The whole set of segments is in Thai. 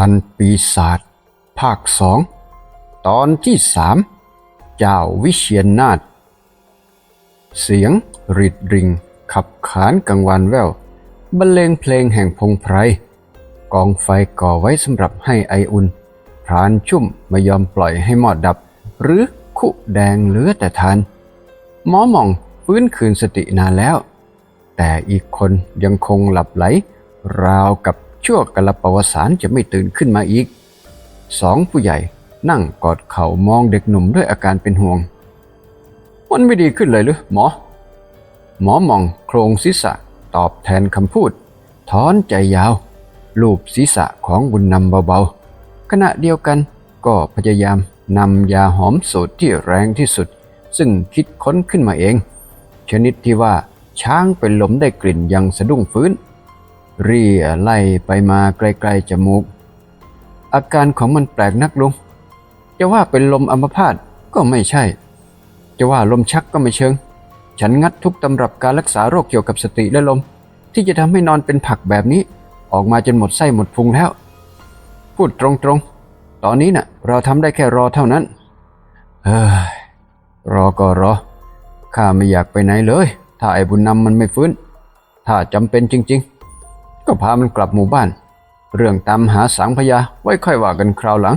านปีศาจภาคสองตอนที่สามเจ้าวิเชียนนาถเสียงริดริง ขับขานกังวานแววบรรเลงเพลงแห่งพงไพรกองไฟก่อไว้สำหรับให้ไออุ่นพรานชุ่มไม่ยอมปล่อยให้หมอดดับ หรือคุแดงเหลือแต่ทานหมอหม่องฟื้นคืนสตินานแล้ว แต่อีกคนยังคงหลับไหล ราวกับ ชั่วกระปวสารจะไม่ตื่นขึ้นมาอีกสองผู้ใหญ่นั่งกอดเข่ามองเด็กหนุ่มด้วยอาการเป็นห่วง มันไม่ดีขึ้นเลยหรือหมอ หมอมองโครงศีรษะตอบแทนคำพูด ถอนใจยาว ลูบศีรษะของบุญนำเบาๆ ขณะเดียวกันก็พยายามนำยาหอมสูตรที่แรงที่สุด ซึ่งคิดค้นขึ้นมาเอง ชนิดที่ว่าช้างเป็นลมได้กลิ่นยังสะดุ้งฟื้น รียไล่ไปมาไกลๆจมูก อาการของมันแปลกนักลุง จะว่าเป็นลมอัมพาตก็ไม่ใช่ จะว่าลมชักก็ไม่เชิง ฉันงัดทุกตำรับการรักษาโรคเกี่ยวกับสติและลม ที่จะทำให้นอนเป็นผักแบบนี้ ออกมาจนหมดไส้หมดพุงแล้ว พูดตรงๆ ตอนนี้น่ะ เราทำได้แค่รอเท่านั้น เฮ้ย รอก็รอ ข้าไม่อยากไปไหนเลย ถ้าไอ้บุญนำมันไม่ฟื้น ถ้าจำเป็นจริง ๆ ก็พามันกลับหมู่บ้าน เรื่องตามหาสังพยาไว้ค่อยว่ากันคราวหลัง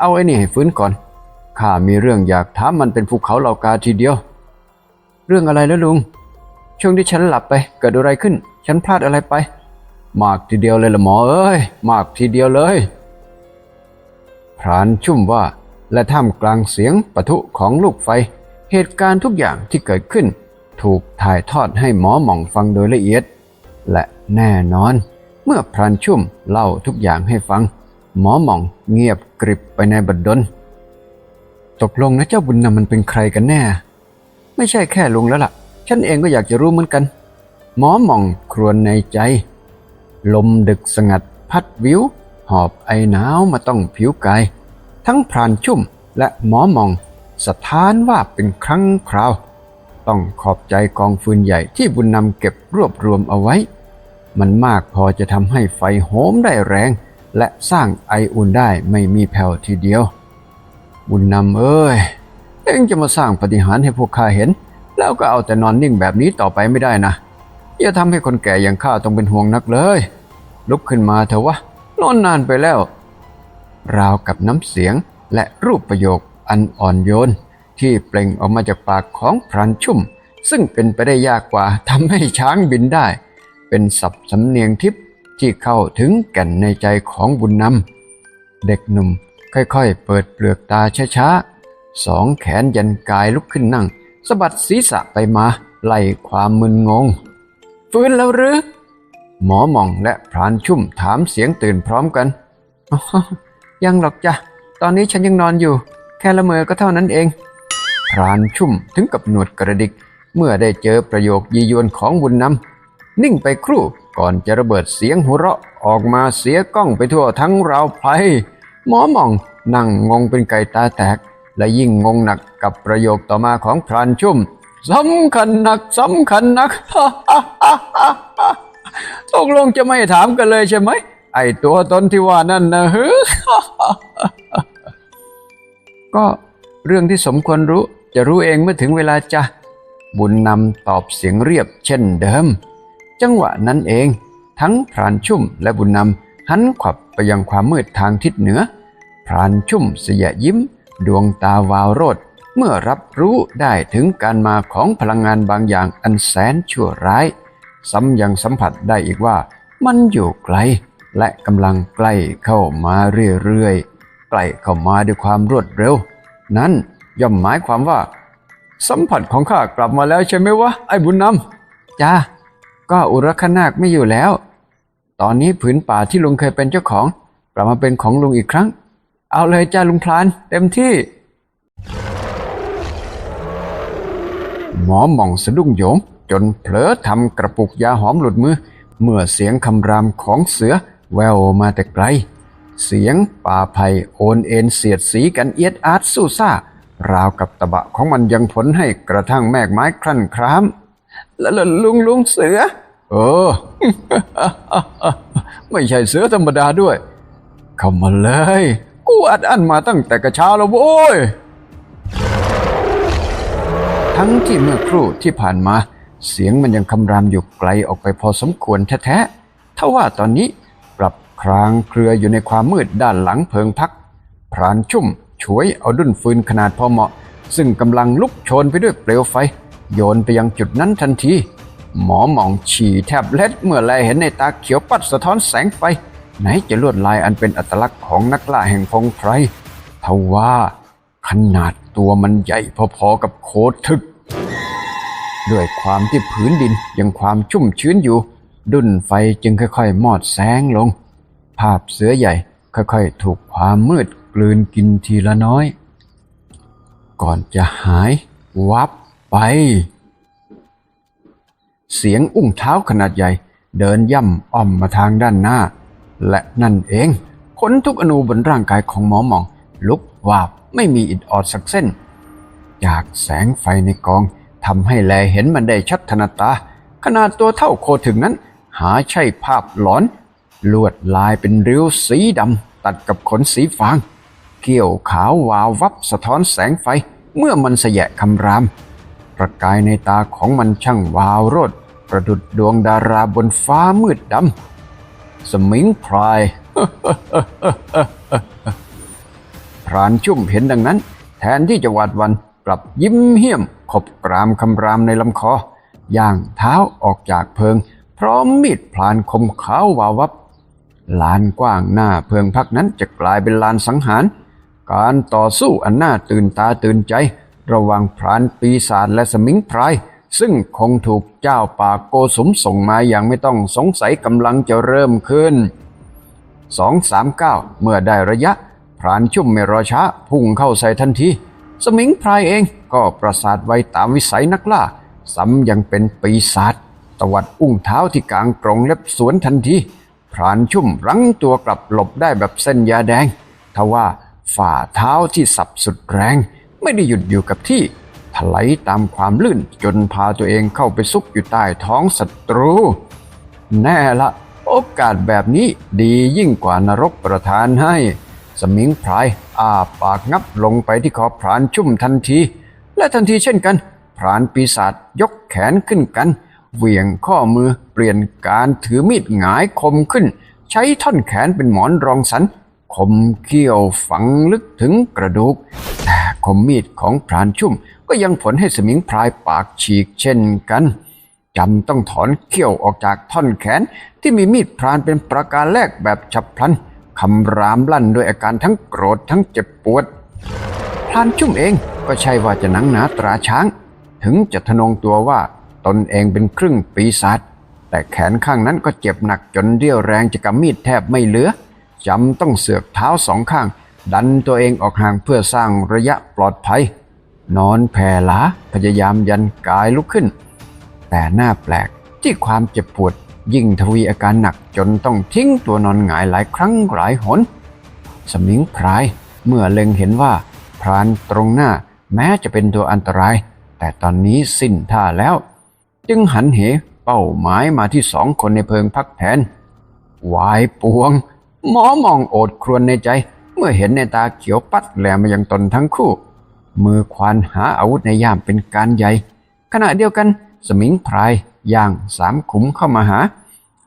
เอาไอ้นี่ให้ฟื้นก่อนข้ามีเรื่องอยากถามมันเป็นภูเขาเหล่ากาทีเดียว เรื่องอะไรแล้วลุง ช่วงที่ฉันหลับไปเกิดอะไรขึ้น ฉันพลาดอะไรไป มากทีเดียวเลยละหมอเอ้ย มากทีเดียวเลยพรานชุ่มว่าและท่ามกลางเสียงปะทุของลูกไฟ เหตุการณ์ทุกอย่างที่เกิดขึ้น ถูกถ่ายทอดให้หมอหม่องฟังโดยละเอียด และ แน่นอน เมื่อพรานชุ่มเล่าทุกอย่างให้ฟัง หมอหม่องเงียบกริบไปในบัดดลตกลงนะเจ้าบุญนำมันเป็นใครกันแน่ ไม่ใช่แค่ลุงแล้วล่ะ ฉันเองก็อยากจะรู้เหมือนกัน หมอหม่องครวญในใจ ลมดึกสงัดพัดวิว หอบไอหนาวมาต้องผิวกาย ทั้งพรานชุ่มและหมอหม่อง สถานว่าเป็นครั้งคราว ต้องขอบใจกองฟืนใหญ่ที่บุญนำเก็บรวบรวมเอาไว้ มันมากพอจะทำให้ไฟโหมได้แรง และสร้างไออุ่นได้ไม่มีแผ่วทีเดียว บุญนำเอ้ย เอ็งจะมาสร้างปฏิหารให้พวกข้าเห็น แล้วก็เอาแต่นอนนิ่งแบบนี้ต่อไปไม่ได้นะ อย่าทำให้คนแก่อย่างข้าต้องเป็นห่วงนักเลย ลุกขึ้นมาเถอะวะนอนนานไปแล้ว ราวกับน้ำเสียงและรูปประโยคอันอ่อนโยน ที่เปล่งออกมาจากปากของพรานชุ่ม ซึ่งเป็นไปได้ยากกว่าทำให้ช้างบินได้ เป็นศัพท์สำเนียงทิพย์ที่เข้าถึงแก่นในใจของบุญนำเด็กหนุ่มค่อยๆ เปิดเปลือกตาช้าๆสองแขนยันกายลุกขึ้นนั่งสะบัดศีรษะไปมาไล่ความมึนงง ฟื้นแล้วหรือ หมอหม่องและพรานชุ่มถามเสียงตื่นพร้อมกันยังหรอกจ้ะ ตอนนี้ฉันยังนอนอยู่ แค่ละเมอก็เท่านั้นเอง พรานชุ่มถึงกับหนวดกระดิก เมื่อได้เจอประโยคยียวนของบุญนำ นิ่งไปครู่ก่อนจะระเบิดเสียงหัวเราะออกมาเสียกล้องไปทั่วทั้งราวไพรหมอมองนั่งงงเป็นไก่ตาแตก และยิ่งงงหนักกับประโยคต่อมาของพรานชุ่มสำคัญหนักสำคัญหนักตกลงจะไม่ถามกันเลยใช่ไหม ไอตัวตนที่ว่านั่นนะฮึก็เรื่องที่สมควรรู้จะรู้เองเมื่อถึงเวลาจ้ะบุญนำตอบเสียงเรียบเช่นเดิม จังหวะนั้นเอง ทั้งพรานชุ่มและบุญนำหันขวับไปยังความมืดทางทิศเหนือ พรานชุ่มเสียยิ้ม ดวงตาวาวโรดเมื่อรับรู้ได้ถึงการมาของพลังงานบางอย่างอันแสนชั่วร้าย ซ้ำยังสัมผัสได้อีกว่ามันอยู่ไกล และกำลังใกล้เข้ามาเรื่อยๆ ใกล้เข้ามาด้วยความรวดเร็ว นั่นย่อมหมายความว่า สัมผัสของข้ากลับมาแล้วใช่ไหมวะไอ้บุญนำจ้า ก็อุรคนาคไม่อยู่แล้ว ตอนนี้ผืนป่าที่ลุงเคยเป็นเจ้าของกลับมาเป็นของลุงอีกครั้ง เอาเลยจ้าลุงพลาน เต็มที่ หมอหม่องสะดุ้งโยง จนเผลอทำกระปุกยาหอมหลุดมือ เมื่อเสียงคำรามของเสือแววมาแต่ไกล เสียงป่าไผ่โอนเอ็นเสียดสีกันเอียดอาร์ตสู้ซ่าราวกับตะบะของมันยังผลให้กระทั่งแมกไม้ครั่นคราม แล้วลุงลุงเสือ เออ ไม่ใช่เสือธรรมดาด้วย เข้ามาเลย กูอัดอั้นมาตั้งแต่กระเช้าแล้วโว้ย ทั้งที่เมื่อครู่ที่ผ่านมา เสียงมันยังคำรามอยู่ไกลออกไปพอสมควรแท้ๆถ้าว่าตอนนี้ปรับครางเครืออยู่ในความมืดด้านหลังเพิงพัก พรานชุ่มช่วยเอาดุนฟืนขนาดพอเหมาะ ซึ่งกำลังลุกโชนไปด้วยเปลวไฟ โยนไปยังจุดนั้นทันที หมอหมองฉี่แทบเล็ดเมื่อแลเห็นในตาเขียวปัดสะท้อนแสงไฟ ไหนจะลวดลายอันเป็นอัตลักษณ์ของนักล่าแห่งพงไพรทว่าขนาดตัวมันใหญ่พอๆกับโคทึก ด้วยความที่พื้นดินยังความชุ่มชื้นอยู่ ดุนไฟจึงค่อยๆ มอดแสงลง ภาพเสือใหญ่ค่อยๆ ถูกความมืดกลืนกินทีละน้อย ก่อนจะหายวับ เสียงอุ้งเท้าขนาดใหญ่ เดินย่ำอ้อมมาทางด้านหน้า และนั่นเองขนทุกอนูบนร่างกายของหมอหมอง ลุกวาบไม่มีอิดออดสักเส้น จากแสงไฟในกองทำให้แลเห็นมันได้ชัดถนัดตา ขนาดตัวเท่าโคถึงนั้น หาใช่ภาพหลอน ลวดลายเป็นริ้วสีดำตัดกับขนสีฟาง เกี่ยวขาววาววับสะท้อนแสงไฟเมื่อมันแสยะคำราม ประกายในตาของมันช่างวาวโรดประดุดดวงดาราบนฟ้ามืดดำ สมิงพราย พรานชุ่มเห็นดังนั้น แทนที่จะหวาดวันกลับยิ้มเหี้ยม ขบกรามคำรามในลำคอย่างเท้าออกจากเพิง พร้อมมีดพลานคมขาววาววับ ลานกว้างหน้าเพิงพักนั้นจะกลายเป็นลานสังหาร การต่อสู้อันน่าตื่นตาตื่นใจ ระหว่างพรานปีศาจและสมิงพราย ซึ่งคงถูกเจ้าป่าโกสมส่งมาอย่างไม่ต้องสงสัยกำลังจะเริ่มขึ้นสองสามเก้าเมื่อได้ระยะ พรานชุ่มไม่รอช้า พุ่งเข้าใส่ทันที สมิงพรายเองก็ประสาทไวตามวิสัยนักล่า ซ้ำยังเป็นปีศาจตวัดอุ้งเท้าที่กลางกรงเล็บสวนทันที พรานชุ่มรั้งตัวกลับหลบได้แบบเส้นยาแดง ทว่าฝ่าเท้าที่สับสุดแรง ไม่ได้หยุดอยู่กับที่ถลายตามความลื่นจนพาตัวเองเข้าไปซุกอยู่ใต้ท้องศัตรู แน่ละ โอกาสแบบนี้ดียิ่งกว่านรกประทานให้ สมิงพรายอาปากงับลงไปที่คอพรานชุ่มทันที และทันทีเช่นกันพรานปีศาจยกแขนขึ้นกันเหวี่ยงข้อมือเปลี่ยนการถือมีดหงายคมขึ้น ใช้ท่อนแขนเป็นหมอนรองสันคมเขี้ยวฝังลึกถึงกระดูก แต่ คมมีดของพรานชุ่ม ก็ยังผลให้สมิงพรายปากฉีกเช่นกันจำต้องถอนเขี้ยวออกจากท่อนแขนที่มีมีดพรานเป็นประการแรกแบบฉับพลันคำรามลั่นด้วยอาการทั้งโกรธทั้งเจ็บปวดพรานชุ่มเองก็ใช่ว่าจะหนังหนาตราช้าง ถึงจะทนงตัวว่าตนเองเป็นครึ่งปีศาจแต่แขนข้างนั้นก็เจ็บหนักจนเรี่ยวแรงจะกำมีดแทบไม่เหลือจำต้องเสือกเท้าสองข้าง ดันตัวเองออกห่างเพื่อสร้างระยะปลอดภัย นอนแผ่หลาพยายามยันกายลุกขึ้น แต่หน้าแปลกที่ความเจ็บปวดยิ่งทวีอาการหนักจนต้องทิ้งตัวนอนหงายหลายครั้งหลายหน สมิงพรายเมื่อเล็งเห็นว่าพรานตรงหน้าแม้จะเป็นตัวอันตราย แต่ตอนนี้สิ้นท่าแล้ว จึงหันเหเป้าหมายมาที่สองคนในเพิงพักแทนวายปวง หมอมองโอดครวญในใจ เมื่อเห็นในตาเขียวปัดแหลมมายังตนทั้งคู่ มือควานหาอาวุธในย่ามเป็นการใหญ่ ขณะเดียวกันสมิงพรายย่างสามขุมเข้ามาหา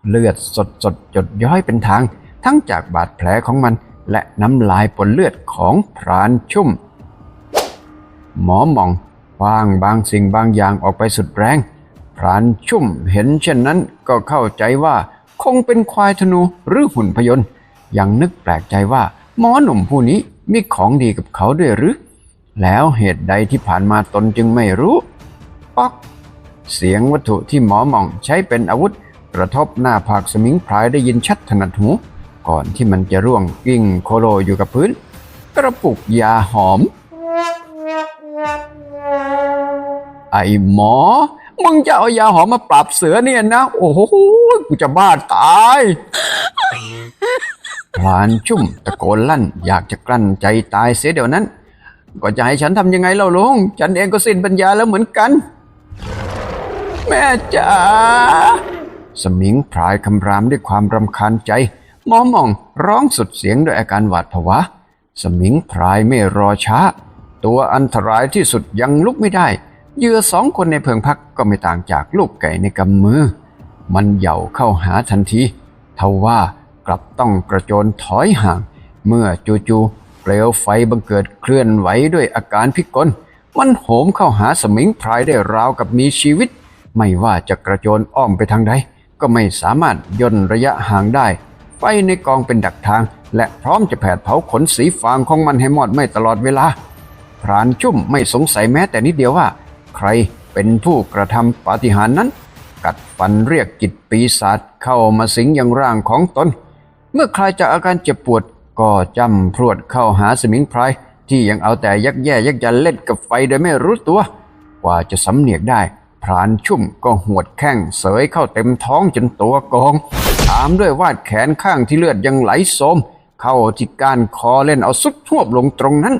เลือดสดสดหยดย้อยเป็นทาง ทั้งจากบาดแผลของมัน และน้ำลายปนเลือดของพรานชุ่ม หมอหมองคว้างบางสิ่งบางอย่างออกไปสุดแรง พรานชุ่มเห็นเช่นนั้นก็เข้าใจว่า คงเป็นควายธนูหรือหุ่นพยนต์ยังนึกแปลกใจว่า หมอหนุ่มผู้นี้มีของดีกับเขาด้วยหรือ แล้วเหตุใดที่ผ่านมาตนจึงไม่รู้ ป๊อก เสียงวัตถุที่หมอหมองใช้เป็นอาวุธ กระทบหน้าผากสมิงพรายได้ยินชัดถนัดหู ก่อนที่มันจะร่วงกิ้งโคโลอยู่กับพื้น กระปุกยาหอม ไอ้หมอ มึงจะเอายาหอมมาปราบเสือเนี่ยนะ โอ้โห กูจะบ้าตาย พลานชุ่มตะโกนลั่น อยากจะกลั้นใจตายเสียเดี๋ยวนั้น ก็จะให้ฉันทำยังไงเล่าลุง ฉันเองก็สิ้นปัญญาแล้วเหมือนกัน แม่จ๋าสมิงพรายคำรามด้วยความรำคาญใจ หมอหมองร้องสุดเสียงด้วยอาการหวาดผวาสมิงพรายไม่รอช้า ตัวอันตรายที่สุดยังลุกไม่ได้เยื่อสองคนในเพิงพักก็ไม่ต่างจากลูกไก่ในกำมือ มันเหย่าเข้าหาทันทีทว่า กลับต้องกระโจนถอยห่าง เมื่อจู่ๆเปลวไฟบังเกิดเคลื่อนไหวด้วยอาการพิกล มันโหมเข้าหาสมิงพรายได้ราวกับมีชีวิต ไม่ว่าจะกระโจนอ้อมไปทางใด ก็ไม่สามารถย่นระยะห่างได้ ไฟในกองเป็นดักทาง และพร้อมจะแผดเผาขนสีฟางของมันให้หมดไม่ตลอดเวลา พรานชุ่มไม่สงสัยแม้แต่นิดเดียวว่า ใครเป็นผู้กระทำปาฏิหาริย์นั้น กัดฟันเรียกจิตปีศาจเข้ามาสิงยังร่างของตน เมื่อคลายจากอาการเจ็บปวด ก็จำพรวดเข้าหาสมิงพรายที่ยังเอาแต่ยักแย่ยักยันเล่นกับไฟโดยไม่รู้ตัว กว่าจะสำเนียกได้ พรานชุ่มก็หวดแข้งเสยเข้าเต็มท้องจนตัวกองตามด้วยวาดแขนข้างที่เลือดยังไหลโสม เข้าที่ก้านคอเล่นเอาสุดทวบลงตรงนั้น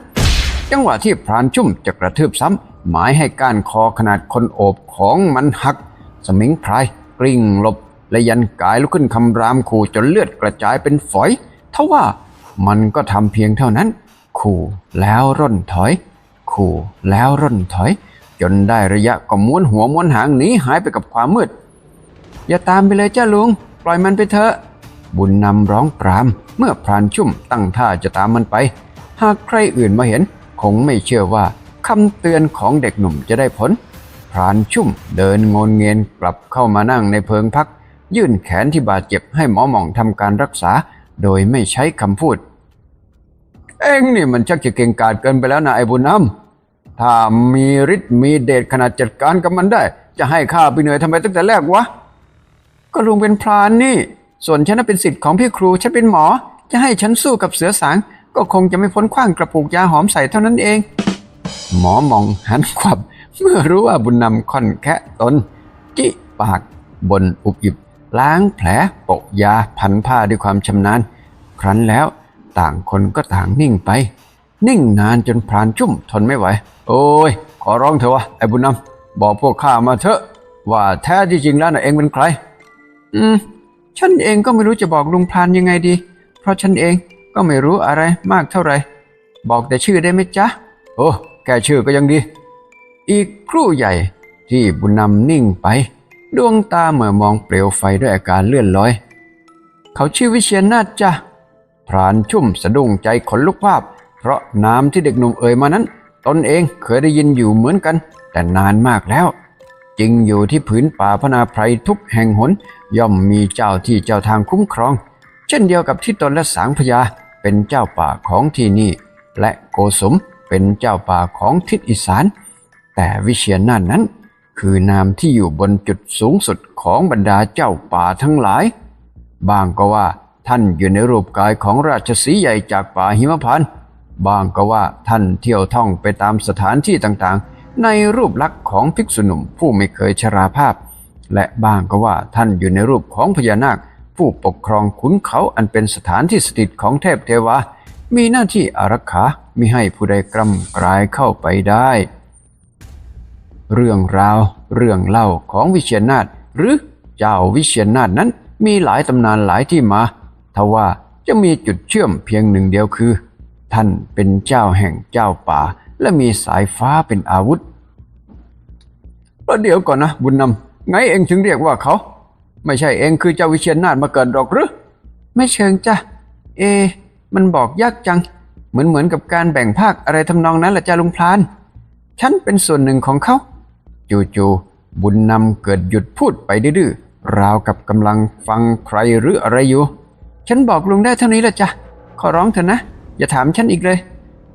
จังหวะที่พรานชุ่มจะกระทืบซ้ำหมายให้ก้านคอขนาดคนโอบของมันหัก สมิงพรายกลิ้งหลบ และยันกายลุกขึ้นคำรามขู่จนเลือดกระจายเป็นฝอยทว่ามันก็ทำเพียงเท่านั้น ขู่แล้วร่นถอย ขู่แล้วร่นถอย จนได้ระยะก็ม้วนหัวม้วนหางหนีหายไปกับความมืด อย่าตามไปเลยเจ้าลุง ปล่อยมันไปเถอะบุญนำร้องปราม เมื่อพรานชุ่มตั้งท่าจะตามมันไป หากใครอื่นมาเห็น คงไม่เชื่อว่าคำเตือนของเด็กหนุ่มจะได้ผล พรานชุ่มเดินงนเงียนกลับเข้ามานั่งในเพิงพัก ยื่นแขนที่บาดเจ็บให้หมอหม่องทำการรักษา โดยไม่ใช้คำพูด เองนี่มันชักจะเก่งกาจเกินไปแล้วนะไอ้บุญนำถ้ามีฤทธิ์มีเดชขนาดจัดการกับมันได้ จะให้ข้าไปเหนื่อยทำไมตั้งแต่แรกวะ ก็ลุงเป็นพรานนี่ ส่วนฉันน่ะเป็นสิทธิ์ของพี่ครูฉันเป็นหมอ จะให้ฉันสู้กับเสือสางก็คงจะไม่พ้นขว้างกระปุกยาหอมใส่เท่านั้นเอง หมอมองหันขวับ เมื่อรู้ว่าบุญนำค่อนแคะตนจิปากบนอุบอิบ ล้างแผลโปะยาพันผ้าด้วยความชำนาญ ครั้นแล้วต่างคนก็ต่างนิ่งไป นิ่งนานจนพรานจุ่มทนไม่ไหว โอ้ย ขอร้องเถอะวะไอ้บุญนำบอกพวกข้ามาเถอะ ว่าแท้ที่จริงแล้วนะเองเป็นใคร อืม ฉันเองก็ไม่รู้จะบอกลุงพรานยังไงดี เพราะฉันเองก็ไม่รู้อะไรมากเท่าไหร่บอกแต่ชื่อได้ไหมจ๊ะ โอ้แค่ชื่อก็ยังดี อีกครู่ใหญ่ที่บุญนำนิ่งไป ดวงตาเหมื่อมองเปลวไฟด้วยอาการเลื่อนลอย เขาชื่อวิเชียนนาถจ้ะพรานชุ่มสะดุ้งใจขนลุกภาพ เพราะนามที่เด็กหนุ่มเอ่ยมานั้น ตนเองเคยได้ยินอยู่เหมือนกัน แต่นานมากแล้ว จริงอยู่ที่ผืนป่าพนาไพรทุกแห่งหน ย่อมมีเจ้าที่เจ้าทางคุ้มครอง เช่นเดียวกับที่ตนและสางพญาเป็นเจ้าป่าของที่นี่ และโกสมเป็นเจ้าป่าของทิศอีสาน แต่วิเชียนนาถนั้น คือนามที่อยู่บนจุดสูงสุดของบรรดาเจ้าป่าทั้งหลาย บางก็ว่าท่านอยู่ในรูปกายของราชสีใหญ่จากป่าหิมพานต์บางก็ว่าท่านเที่ยวท่องไปตามสถานที่ต่างๆ ในรูปลักษณ์ของภิกษุหนุ่มผู้ไม่เคยชราภาพ และบางก็ว่าท่านอยู่ในรูปของพญานาค ผู้ปกครองขุนเขาอันเป็นสถานที่สถิตของเทพเทวา มีหน้าที่อารักขามิให้ผู้ใดกล้ำกลายเข้าไปได้ เรื่องราว เรื่องเล่าของวิเชียรนาถหรือเจ้าวิเชียรนาถนั้นมีหลายตำนานหลายที่มาทว่าจะมีจุดเชื่อมเพียงหนึ่งเดียวคือ ท่านเป็นเจ้าแห่งเจ้าป่า และมีสายฟ้าเป็นอาวุธประเดี๋ยวก่อนนะ บุญนำไงเองถึงเรียกว่าเขา ไม่ใช่เองคือเจ้าวิเชียรนาถมาเกิดหรอกหรือไม่เชิงจ้ะเอ มันบอกยากจัง เหมือนเหมือนกับการแบ่งภาคอะไรทำนองนั้นแหละจ้าลุงพลาน ฉันเป็นส่วนหนึ่งของเขา จู่ๆบุญนำเกิดหยุดพูดไปดื้อๆราวกับกำลังฟังใครหรืออะไรอยู่ ฉันบอกลุงได้เท่านี้ละจ้ะ ขอร้องเถอะนะ อย่าถามฉันอีกเลย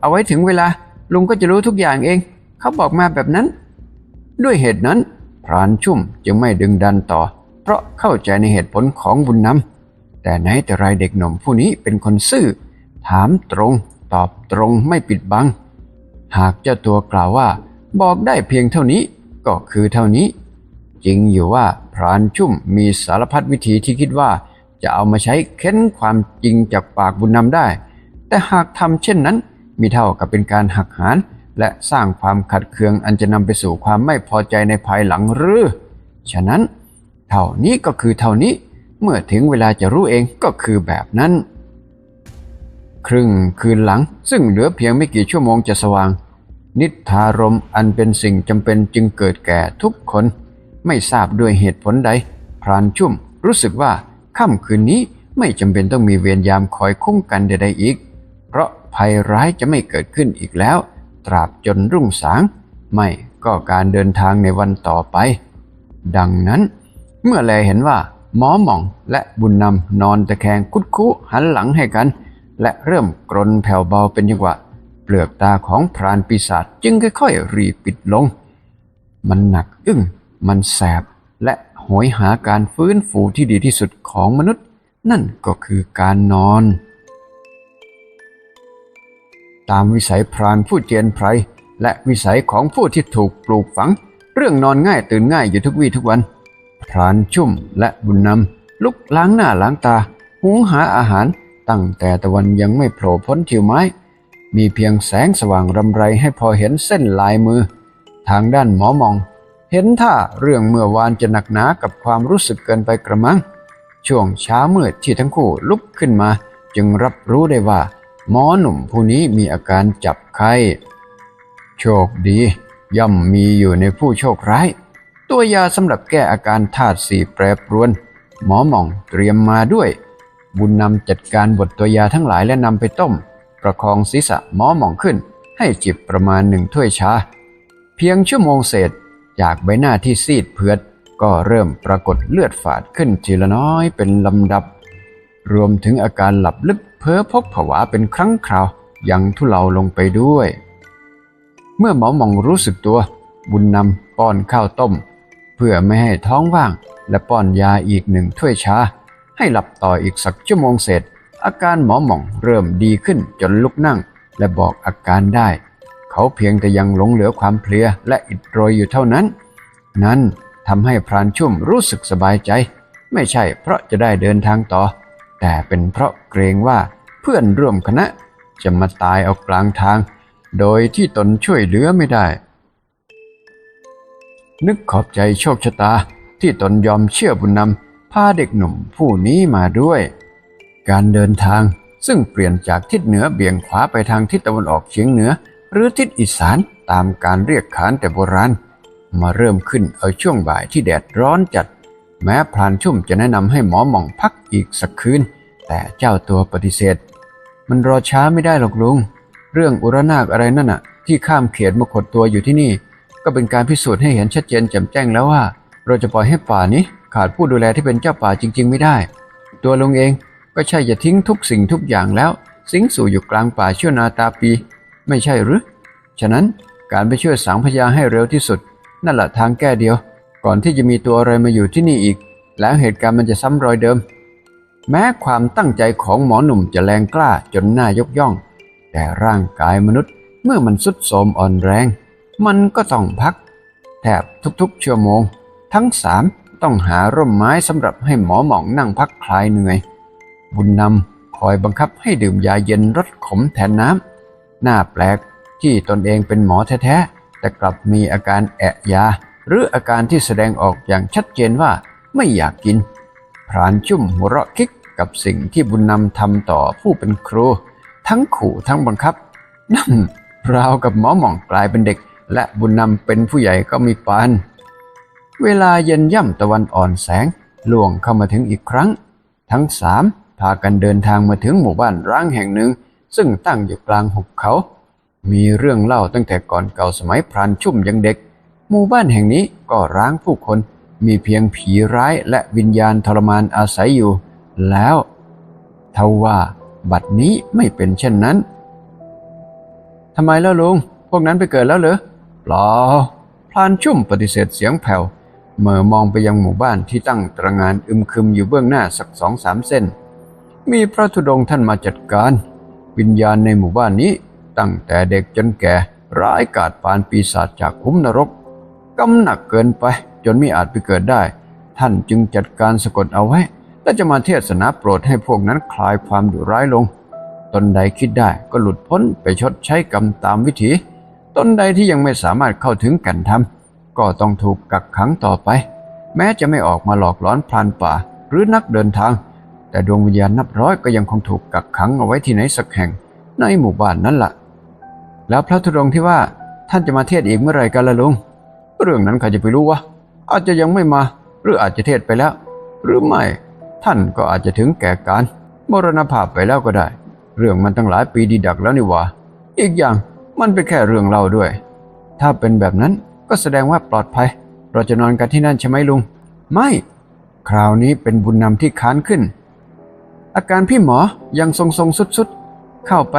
เอาไว้ถึงเวลาลุงก็จะรู้ทุกอย่างเอง เขาบอกมาแบบนั้น ด้วยเหตุนั้น พรานชุ่มจึงไม่ดึงดันต่อ เพราะเข้าใจในเหตุผลของบุญนำแต่ไหนแต่ไรเด็กหนุ่มผู้นี้เป็นคนซื่อ ถามตรงตอบตรงไม่ปิดบัง หากเจ้าตัวกล่าวว่า บอกได้เพียงเท่านี้ ก็คือเท่านี้ จริงอยู่ว่าพรานชุ่มมีสารพัดวิธีที่คิดว่า จะเอามาใช้เค้นความจริงจากปากบุญนำได้ แต่หากทำเช่นนั้น มีเท่ากับเป็นการหักหานและสร้างความขัดเคืองอันจะนำไปสู่ความไม่พอใจในภายหลังหรือ ฉะนั้น เท่านี้ก็คือเท่านี้ เมื่อถึงเวลาจะรู้เองก็คือแบบนั้น ครึ่งคืนหลังซึ่งเหลือเพียงไม่กี่ชั่วโมงจะสว่าง นิทารมอันเป็นสิ่งจำเป็นจึงเกิดแก่ทุกคน ไม่ทราบด้วยเหตุผลใด พรานชุ่มรู้สึกว่าค่ำคืนนี้ไม่จำเป็นต้องมีเวรยามคอยคุ้มกันใดๆอีก เพราะภัยร้ายจะไม่เกิดขึ้นอีกแล้ว ตราบจนรุ่งสาง ไม่ก็การเดินทางในวันต่อไป ดังนั้น เมื่อแลเห็นว่า หมอหม่องและบุญนำนอนตะแคงคุดคูหันหลังให้กัน และเริ่มกรนแผ่วเบาเป็นจังหวะ เปลือกตาของพรานปีศาจจึงค่อยๆรีปิดลง มันหนักอึ้ง มันแสบ และโหยหาการฟื้นฟูที่ดีที่สุดของมนุษย์ นั่นก็คือการนอน ตามวิสัยพรานผู้เจียนไพรและวิสัยของผู้ที่ถูกปลูกฝัง เรื่องนอนง่ายตื่นง่ายอยู่ทุกวี่ทุกวัน พรานชุ่มและบุญนำลุกล้างหน้าล้างตา หุงหาอาหารตั้งแต่ตะวันยังไม่โผล่พ้นทิวไม้ มีเพียงแสงสว่างรำไรให้พอเห็นเส้นลายมือ ทางด้านหมอมอง เห็นท่าเรื่องเมื่อวานจะหนักหนากับความรู้สึกเกินไปกระมัง ช่วงเช้ามืดที่ทั้งคู่ลุกขึ้นมา จึงรับรู้ได้ว่า หมอหนุ่มผู้นี้มีอาการจับไข้ โชคดี ย่อมมีอยู่ในผู้โชคร้าย ตัวยาสำหรับแก้อาการธาตุสีแปรปรวน หมอหม่องเตรียมมาด้วย บุญนำจัดการบทตัวยาทั้งหลายและนำไปต้ม ประคองศีรษะหมอหม่องขึ้น ให้จิบประมาณหนึ่งถ้วยชา เพียงชั่วโมงเศษจากใบหน้าที่ซีดเผือดก็เริ่มปรากฏเลือดฝาดขึ้นทีละน้อยเป็นลำดับ รวมถึงอาการหลับลึกเพ้อพกผวาเป็นครั้งคราวยังทุเลาลงไปด้วย เมื่อหมอหมองรู้สึกตัว บุญนำป้อนข้าวต้ม เพื่อไม่ให้ท้องว่าง และป้อนยาอีกหนึ่งถ้วยชาให้หลับต่ออีกสักชั่วโมงเศษ อาการหมอหม่องเริ่มดีขึ้นจนลุกนั่ง และบอกอาการได้ เขาเพียงแต่ยังหลงเหลือความเพลียและอิดโรยอยู่เท่านั้น นั้นทำให้พรานชุ่มรู้สึกสบายใจ ไม่ใช่เพราะจะได้เดินทางต่อ แต่เป็นเพราะเกรงว่าเพื่อนร่วมคณะจะมาตายเอากลางทาง โดยที่ตนช่วยเหลือไม่ได้ นึกขอบใจโชคชะตาที่ตนยอมเชื่อบุญนำพาเด็กหนุ่มผู้นี้มาด้วย การเดินทางซึ่งเปลี่ยนจากทิศเหนือเบี่ยงขวาไปทางทิศตะวันออกเฉียงเหนือ หรือทิศอีสานตามการเรียกขานแต่โบราณ มาเริ่มขึ้นเอาช่วงบ่ายที่แดดร้อนจัด แม้พรานชุ่มจะแนะนำให้หมอหม่องพักอีกสักคืน แต่เจ้าตัวปฏิเสธ มันรอช้าไม่ได้หรอกลุง เรื่องอุรนาคอะไรนั่นน่ะ ที่ข้ามเขตมาขดตัวอยู่ที่นี่ ก็เป็นการพิสูจน์ให้เห็นชัดเจนแจ่มแจ้งแล้วว่า เราจะปล่อยให้ป่านี้ขาดผู้ดูแลที่เป็นเจ้าป่าจริง ๆ ไม่ได้ ตัวลุงเอง ก็ใช่จะทิ้งทุกสิ่งทุกอย่างแล้ว สิงสู่อยู่กลางป่าชั่วนาตาปี ไม่ใช่หรือ ฉะนั้นการไปช่วยสางพญาให้เร็วที่สุด นั่นแหละทางแก้เดียว ก่อนที่จะมีตัวอะไรมาอยู่ที่นี่อีก แล้วเหตุการณ์มันจะซ้ำรอยเดิม แม้ความตั้งใจของหมอหนุ่มจะแรงกล้าจนน่ายกย่อง แต่ร่างกายมนุษย์เมื่อมันสุดโทมอ่อนแรง มันก็ต้องพัก แทบทุกๆชั่วโมง ทั้งสามต้องหาร่มไม้สำหรับให้หมอหมองนั่งพักคลายเหนื่อย บุญนำคอยบังคับให้ดื่มยาเย็นรสขมแทนน้ำ น่าแปลกที่ตนเองเป็นหมอแท้ๆ แต่กลับมีอาการแอะยา หรืออาการที่แสดงออกอย่างชัดเจนว่าไม่อยากกิน พรานชุ่มหัวเราะคิกกับสิ่งที่บุญนำทำต่อผู้เป็นครู ทั้งขู่ทั้งบังคับ นั่นราวกับหมอหม่องกลายเป็นเด็ก และบุญนำเป็นผู้ใหญ่ก็มีปาน เวลาเย็นย่ำตะวันอ่อนแสงล่วงเข้ามาถึงอีกครั้ง ทั้งสาม พากันเดินทางมาถึงหมู่บ้านร้างแห่งหนึ่ง ซึ่งตั้งอยู่กลางหุบเขา มีเรื่องเล่าตั้งแต่ก่อนเก่าสมัยพรานชุ่มยังเด็ก หมู่บ้านแห่งนี้ก็ร้างผู้คน มีเพียงผีร้ายและวิญญาณทรมานอาศัยอยู่ แล้วเทว่าบัดนี้ไม่เป็นเช่นนั้นทำไมแล้วลุง พวกนั้นไปเกิดแล้วเหรอเปล่าพลานชุ่มปฏิเสธเสียงแผ่วเมื่อมองไปยังหมู่บ้านที่ตั้งตระงานอึมครึมอยู่เบื้องหน้าสักสองสามเส้น มีพระธุดงค์ท่านมาจัดการ วิญญาณในหมู่บ้านนี้ ตั้งแต่เด็กจนแก่ร้ายกาจปานปีศาจจากคุ้มนรกกำหนักเกินไปจนไม่อาจไปเกิดได้ ท่านจึงจัดการสะกดเอาไว้ และจะมาเทศนาโปรดให้พวกนั้นคลายความดุร้ายลง ตนใดคิดได้ก็หลุดพ้นไปชดใช้กรรมตามวิถี ตนใดที่ยังไม่สามารถเข้าถึงกันธรรมก็ต้องถูกกักขังต่อไป แม้จะไม่ออกมาหลอกหลอนพรานป่าหรือนักเดินทาง แต่ดวงวิญญาณนับร้อยก็ยังคงถูกกักขังเอาไว้ที่ไหนสักแห่งในหมู่บ้านนั่นละ่ะ แล้วพระธุดงค์ที่ว่าท่านจะมาเทศอีกเมื่อไหร่กันล่ะลุง เรื่องนั้นใครจะไปรู้วะ อาจจะยังไม่มา หรืออาจจะเทศไปแล้ว หรือไม่ ท่านก็อาจจะถึงแก่การมรณภาพไปแล้วก็ได้ เรื่องมันตั้งหลายปีดีดักแล้วนี่ว่าอีกอย่างมันเป็นแค่เรื่องเล่าด้วย ถ้าเป็นแบบนั้นก็แสดงว่าปลอดภัย เราจะนอนกันที่นั่นใช่ไหมลุง ไม่ คราวนี้เป็นบุญนำที่ค้านขึ้น อาการพี่หมอยังทรงๆสุดๆ เข้าไป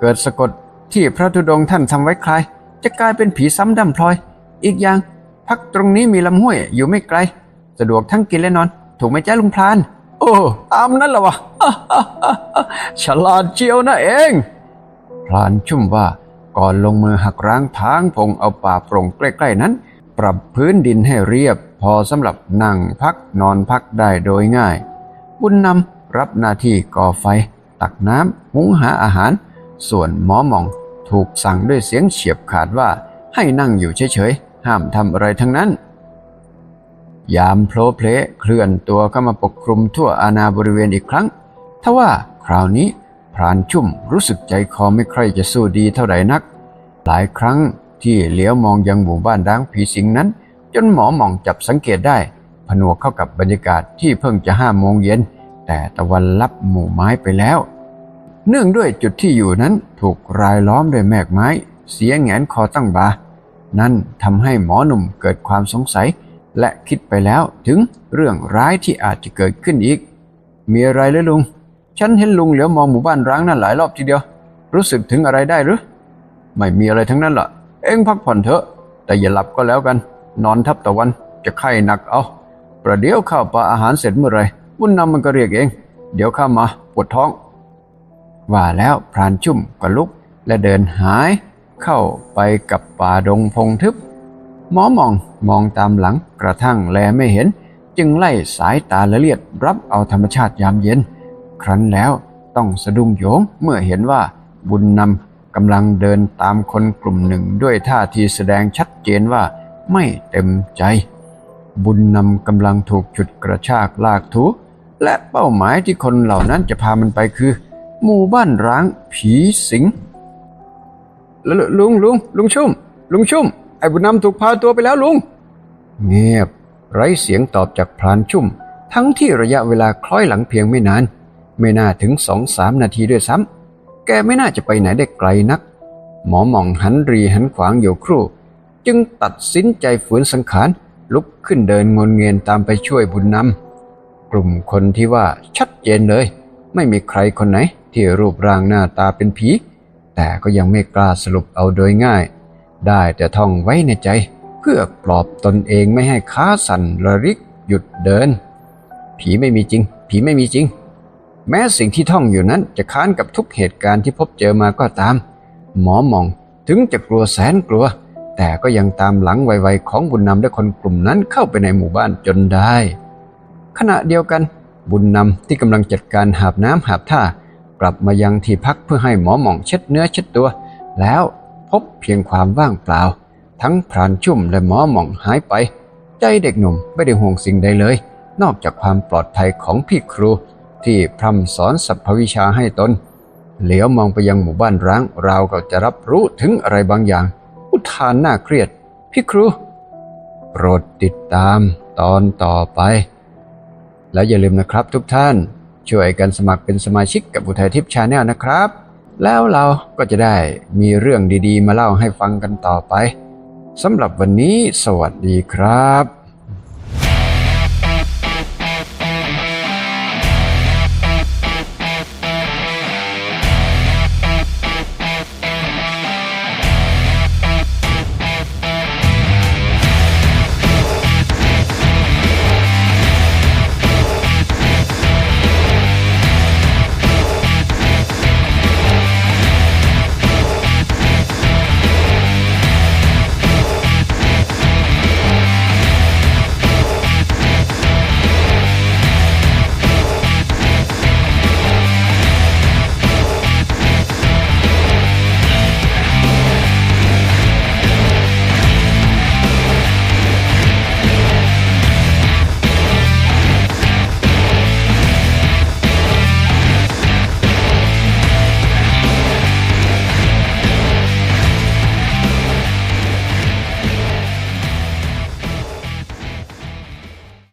เกิดสะกดที่พระธุดงค์ท่านทำไว้คลาย จะกลายเป็นผีซ้ำดำพลอย อีกอย่าง พักตรงนี้มีลำห้วยอยู่ไม่ไกล สะดวกทั้งกินและนอน ถูกไหมจ้าลุงพลาน โอ้ตามนั้นเหรอวะฉลาดเจียวนะเองพลานชุ่มว่าก่อนลงมือหักร้างทางพงเอาป่าโปร่งใกล้ ๆ นั้น ปรับพื้นดินให้เรียบ พอสำหรับนั่งพักนอนพักได้โดยง่าย บุญนำ รับหน้าที่ก่อไฟ ตักน้ำหุงหาอาหาร ส่วนหมอหมองถูกสั่งด้วยเสียงเฉียบขาดว่าให้นั่งอยู่เฉยๆ ห้ามทำอะไรทั้งนั้น ยามโผล่เพลเคลื่อนตัวเข้ามาปกคลุมทั่วอาณาบริเวณอีกครั้ง ทว่าคราวนี้พรานชุ่มรู้สึกใจคอไม่ใครจะสู้ดีเท่าไหร่นัก หลายครั้งที่เหลียวมองยังหมู่บ้านร้างผีสิงนั้น จนหมอหมองจับสังเกตได้ ผนวกเข้ากับบรรยากาศที่เพิ่งจะห้าโมงเย็น แต่ตะวันลับหมู่ไม้ไปแล้ว เนื่องด้วยจุดที่อยู่นั้นถูกรายล้อมด้วยแมกไม้ เสียแงนคอตั้งบา นั่นทำให้หมอหนุ่มเกิดความสงสัย และคิดไปแล้วถึงเรื่องร้ายที่อาจจะเกิดขึ้นอีก มีอะไรหรือลุง ฉันเห็นลุงเหลียวมองหมู่บ้านร้างนั่นหลายรอบทีเดียว รู้สึกถึงอะไรได้หรือ ไม่มีอะไรทั้งนั้นล่ะ เอ็งพักผ่อนเถอะ แต่อย่าหลับก็แล้วกัน นอนทับตะวันจะไข้หนักเอาประเดี๋ยวข้าวปลาอาหารเสร็จเมื่อไหร บุญนำมันก็เรียกเอง เดี๋ยวข้ามาปวดท้อง ว่าแล้วพรานชุ่มก็ลุกและเดินหายเข้าไปกับป่าดงพงทึบ หมอมองมองตามหลังกระทั่งแลไม่เห็น จึงไล่สายตาละเลียดรับเอาธรรมชาติยามเย็น ครั้นแล้วต้องสะดุ้งโยงเมื่อเห็นว่าบุญนำกำลังเดินตามคนกลุ่มหนึ่งด้วยท่าทีแสดงชัดเจนว่าไม่เต็มใจ บุญนำกำลังถูกฉุดกระชากลากถู และเป้าหมายที่คนเหล่านั้นจะพามันไปคือ หมู่บ้านร้างผีสิงลลุงลุงลุงชุ่ม ลุงชุ่ม ไอ้บุญนำถูกพาตัวไปแล้วลุง เงียบ ไร้เสียงตอบจากพรานชุ่ม ทั้งที่ระยะเวลาคล้อยหลังเพียงไม่นาน ไม่น่าถึงสองสามนาทีด้วยซ้ำแกไม่น่าจะไปไหนได้ไกลนัก หมอหม่องหันรีหันขวางอยู่ครู่ จึงตัดสินใจฝืนสังขารลุกขึ้นเดินงนเงียนตามไปช่วยบุญนำ ลุ่มคนที่ว่าชัดเจนเลย ไม่มีใครคนไหน ที่รูปร่างหน้าตาเป็นผี แต่ก็ยังไม่กล้าสรุปเอาโดยง่าย ได้แต่ท่องไว้ในใจ เพื่อปลอบตนเองไม่ให้ขาสั่นระริกหยุดเดิน ผีไม่มีจริง ผีไม่มีจริง แม้สิ่งที่ท่องอยู่นั้นจะค้านกับทุกเหตุการณ์ที่พบเจอมาก็ตาม หมอมองถึงจะกลัวแสนกลัว แต่ก็ยังตามหลังไวๆของบุญนำและคนกลุ่มนั้นเข้าไปในหมู่บ้านจนได้ ขณะเดียวกัน บุญนำที่กำลังจัดการหาบน้ำหาบท่ากลับมายังที่พักเพื่อให้หมอหม่องเช็ดเนื้อเช็ดตัว แล้วพบเพียงความว่างเปล่า ทั้งพรานชุ่มและหมอหม่องหายไป ใจเด็กหนุ่มไม่ได้ห่วงสิ่งใดเลย นอกจากความปลอดภัยของพี่ครู ที่พร่ำสอนสัพพวิชาให้ตนเหลียวมองไปยังหมู่บ้านร้างราวกับจะรับรู้ถึงอะไรบางอย่าง อุทานน่าเครียด พี่ครู โปรดติดตามตอนต่อไป แล้วอย่าลืมนะครับทุกท่าน ช่วยกันสมัครเป็นสมาชิกกับอุทัยทิพย์ชาแนลนะครับ แล้วเราก็จะได้มีเรื่องดีๆ มาเล่าให้ฟังกันต่อไปสำหรับวันนี้สวัสดีครับ